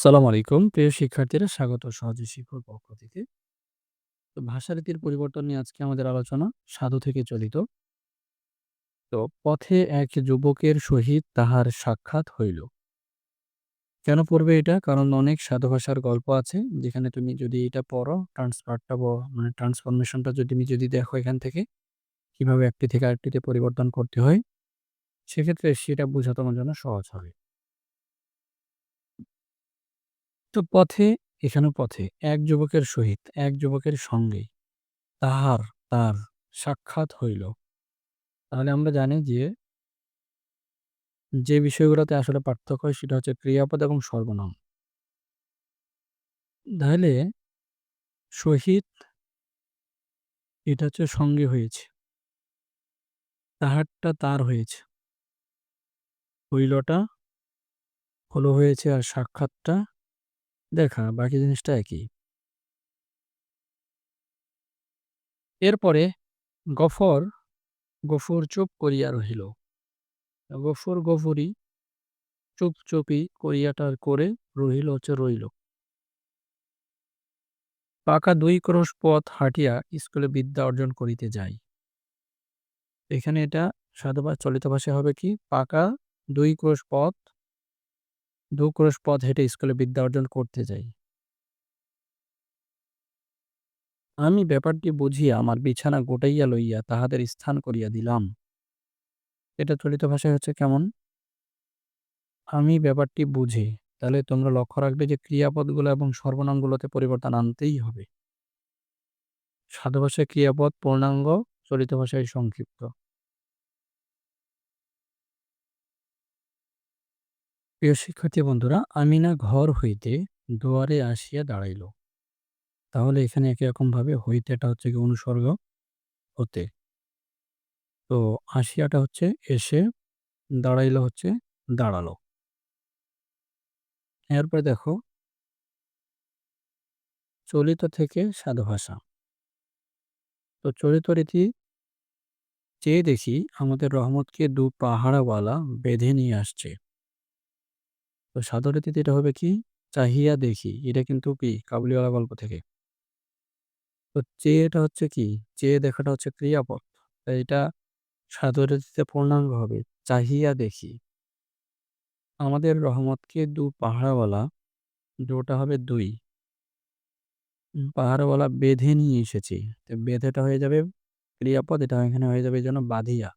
আসসালামু আলাইকুম। প্রিয় শিক্ষার্থীরা স্বাগত সহজে শিক্ষক পক্ষ থেকে। তো ভাষারীতির পরিবর্তন নিয়ে আজকে আমাদের আলোচনা সাধু থেকে চলিত। তো পথে এক যুবকের সহিত তাহার সাক্ষাৎ হইল। কেন পড়বে এটা? কারণ অনেক সাধু ভাষার গল্প আছে যেখানে তুমি যদি এটা পড়ো ট্রান্সফারটা মানে ট্রান্সফরমেশনটা যদি তুমি যদি দেখো এখান থেকে কীভাবে একটি থেকে আরেকটিতে পরিবর্তন করতে হয়, সেক্ষেত্রে সেটা বোঝা তোমার জন্য সহজ হবে। তো পথে, এখানেও পথে এক যুবকের সহিত এক যুবকের সঙ্গে তাহার তার সাক্ষাৎ হইল। তাহলে আমরা জানি যে যে বিষয়গুলোতে আসলে পার্থক্য হয় সেটা হচ্ছে ক্রিয়াপদ এবং সর্বনাম। তাহলে সহিত এটা হচ্ছে সঙ্গে হয়েছে। তাহারটা তার হয়েছে। হইলটা হলো হয়েছে আর সাক্ষাৎটা দেখা বাকি জিনিসটা একই। এরপরে গফর, গফুর চুপ করিয়া রহিল। গফুর গফুরি চুপচুপি করিয়াটা করে রহিল হচ্ছে রইল। পাকা দুই ক্রোশ পথ হাঁটিয়া স্কুলে বিদ্যা অর্জন করিতে যাই। এখানে এটা সাধুবাদ চলিত ভাষায় হবে কি? পাকা দুই ক্রোশ পথ দু পথ হেঁটে স্কুলে বিদ্যা অর্জন করতে যাই। আমি ব্যাপারটি বুঝিয়া আমার বিছানা গোটাইয়া লইয়া তাহাদের স্থান করিয়া দিলাম। এটা চলিত ভাষায় হচ্ছে কেমন? আমি ব্যাপারটি বুঝি। তাহলে তোমরা লক্ষ্য রাখবে যে ক্রিয়াপদগুলো এবং সর্বনামগুলোতে পরিবর্তন আনতেই হবে। সাধু ভাষায় ক্রিয়াপদ পূর্ণাঙ্গ, চলিত ভাষায় সংক্ষিপ্ত। প্রিয় শিক্ষার্থী বন্ধুরা, আমিনা ঘর হইতে দুয়ারে আসিয়া দাঁড়াইল। তাহলে এখানে একই রকমভাবে হইতেটা হচ্ছে কি অনুসর্গ হতে। তো আসিয়াটা হচ্ছে এসে, দাঁড়াইল হচ্ছে দাঁড়াল। এরপরে দেখো চলিত থেকে সাধু ভাষা। তো চলিত রীতি চেয়ে দেখি আমাদের রহমতকে দু পাহাড়াওয়ালা বেঁধে নিয়ে আসছে। তো সাধু রীতিতে এটা হবে কি? চাহিয়া দেখি। এটা কিন্তু কি? কাবুলিওয়ালা গল্প থেকে। তো চেয়ে এটা হচ্ছে কি? চেয়ে দেখাটা হচ্ছে ক্রিয়াপদ। তাই এটা সাধু রীতিতে পূর্ণাঙ্গ হবে। চাহিয়া দেখি। আমাদের রহমতকে দু পাহাড়াওয়ালা, দুটা হবে দুই। পাহাড়ওয়ালা বেঁধে নিয়ে এসেছি। তো বেঁধেটা হয়ে যাবে ক্রিয়াপদ, এটা এখানে হয়ে যাবে যেন বাঁধিয়া।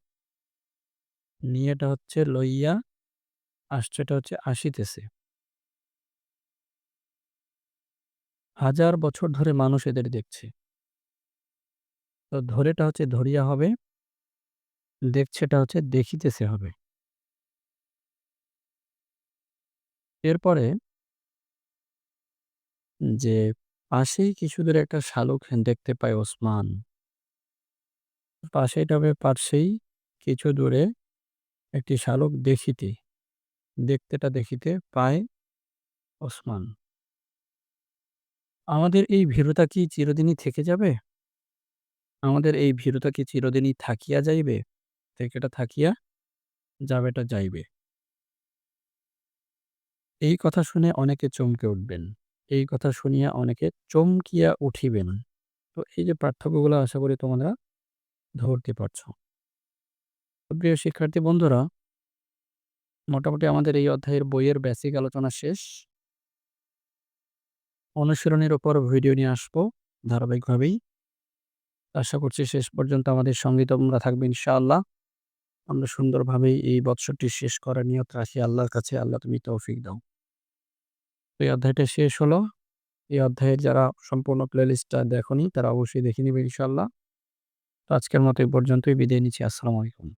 নিয়েটা হচ্ছে লইয়া, আসছেটা হচ্ছে আসিতেছে। হাজার বছর ধরে মানুষ এদের দেখছে। তো ধরেটা হচ্ছে ধরিয়া হবে। দেখছেটা হচ্ছে দেখিতেছে হবে। এরপরে যে পাশেই কিছু দূরে একটা শালুক দেখতে পায় ওসমান। পাশে এটা হবে পার্শ্বেই কিছু দূরে একটি শালুক দেখিতে। দেখতেটা দেখিতে পায় ওসমান। আমাদের এই ভীরুতা কি চিরদিনই থেকে যাবে? আমাদের এই ভীরুতা কি চিরদিনই থাকিয়া যাইবে? থেকেটা থাকিয়া, যাবেটা যাইবে। এই কথা শুনে অনেকে চমকে উঠবেন। এই কথা শুনিয়া অনেকে চমকিয়া উঠিবেন। তো এই যে পার্থক্যগুলো আশা করি তোমরা ধরতে পারছ। প্রিয় শিক্ষার্থী বন্ধুরা মোটামুটি আমাদের এই অধ্যায়ের বইয়ের বেসিক আলোচনা শেষ। অনুশীলনের উপর ভিডিও নিয়ে আসব ধারাবাহিকভাবেই। আশা করছি শেষ পর্যন্ত আমাদের সঙ্গে তোমরা থাকবে ইনশাআল্লাহ। আমরা সুন্দরভাবেই এই বৎসরটি শেষ করার নিয়ত রাখি আল্লাহর কাছে। আল্লাহ তুমি তৌফিক দাও। তো এই অধ্যায়টা শেষ হলো। এই অধ্যায়ের যারা সম্পূর্ণ প্লেলিস্টটা দেখোনি, তারা অবশ্যই দেখে নিবে ইনশাআল্লাহ। তো আজকের মতো এই পর্যন্তই বিদায় নিচ্ছি। আসসালামু আলাইকুম।